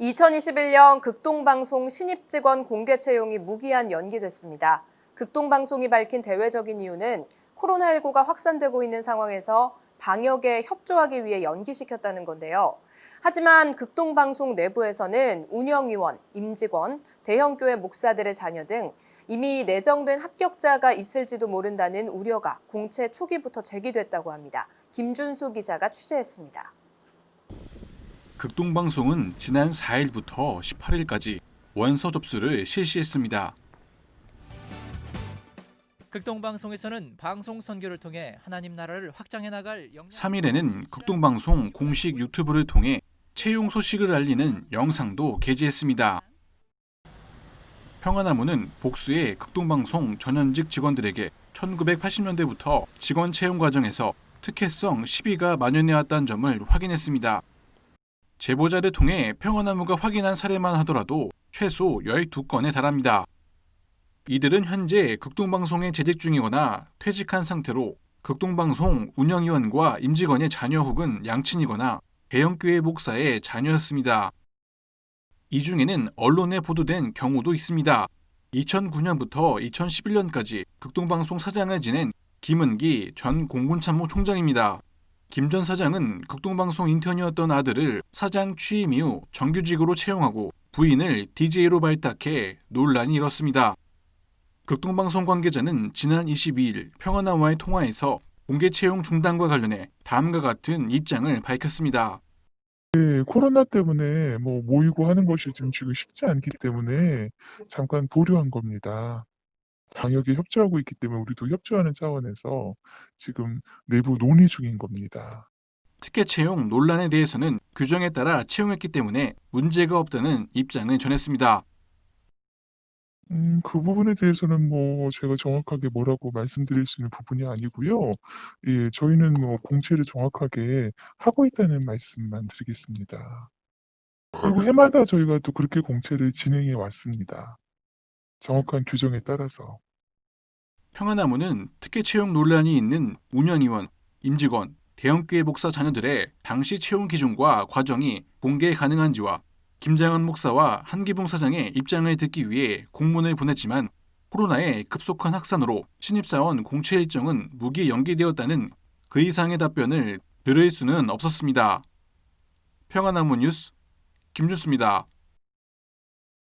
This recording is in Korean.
2021년 극동방송 신입 직원 공개 채용이 무기한 연기됐습니다. 극동방송이 밝힌 대외적인 이유는 코로나19가 확산되고 있는 상황에서 방역에 협조하기 위해 연기시켰다는 건데요. 하지만 극동방송 내부에서는 운영위원, 임직원, 대형교회 목사들의 자녀 등 이미 내정된 합격자가 있을지도 모른다는 우려가 공채 초기부터 제기됐다고 합니다. 김준수 기자가 취재했습니다. 극동방송은 지난 4일부터 18일까지 원서 접수를 실시했습니다. 극동방송에서는 방송 선교를 통해 하나님 나라를 확장해 나갈 역량 3일에는 극동방송 공식 유튜브를 통해 채용 소식을 알리는 영상도 게재했습니다. 평화나무는 복수의 극동방송 전현직 직원들에게 1980년대부터 직원 채용 과정에서 특혜성 시비가 만연해 왔다는 점을 확인했습니다. 제보자를 통해 평화나무가 확인한 사례만 하더라도 최소 12건에 달합니다. 이들은 현재 극동방송에 재직 중이거나 퇴직한 상태로 극동방송 운영위원과 임직원의 자녀 혹은 양친이거나 대형교회 목사의 자녀였습니다. 이 중에는 언론에 보도된 경우도 있습니다. 2009년부터 2011년까지 극동방송 사장을 지낸 김은기 전 공군참모 총장입니다. 김 전 사장은 극동방송 인턴이었던 아들을 사장 취임 이후 정규직으로 채용하고 부인을 DJ로 발탁해 논란이 일었습니다. 극동방송 관계자는 지난 22일 평화나와의 통화에서 공개 채용 중단과 관련해 다음과 같은 입장을 밝혔습니다. 네, 코로나 때문에 뭐 모이고 하는 것이 지금 지금 쉽지 않기 때문에 잠깐 보류한 겁니다. 방역에 협조하고 있기 때문에 우리도 협조하는 차원에서 지금 내부 논의 중인 겁니다. 특혜 채용 논란에 대해서는 규정에 따라 채용했기 때문에 문제가 없다는 입장을 전했습니다. 음, 그 부분에 대해서는 뭐 제가 정확하게 뭐라고 말씀드릴 수 있는 부분이 아니고요. 예, 저희는 뭐 공채를 정확하게 하고 있다는 말씀만 드리겠습니다. 그리고 해마다 저희가 또 그렇게 공채를 진행해 왔습니다. 정확한 규정에 따라서. 평화나무는 특혜 채용 논란이 있는 운영위원, 임직원, 대형교회 목사 자녀들의 당시 채용 기준과 과정이 공개 가능한지와 김장한 목사와 한기붕 사장의 입장을 듣기 위해 공문을 보냈지만 코로나의 급속한 확산으로 신입사원 공채 일정은 무기 연기되었다는 그 이상의 답변을 들을 수는 없었습니다. 평화나무 뉴스 김준수입니다.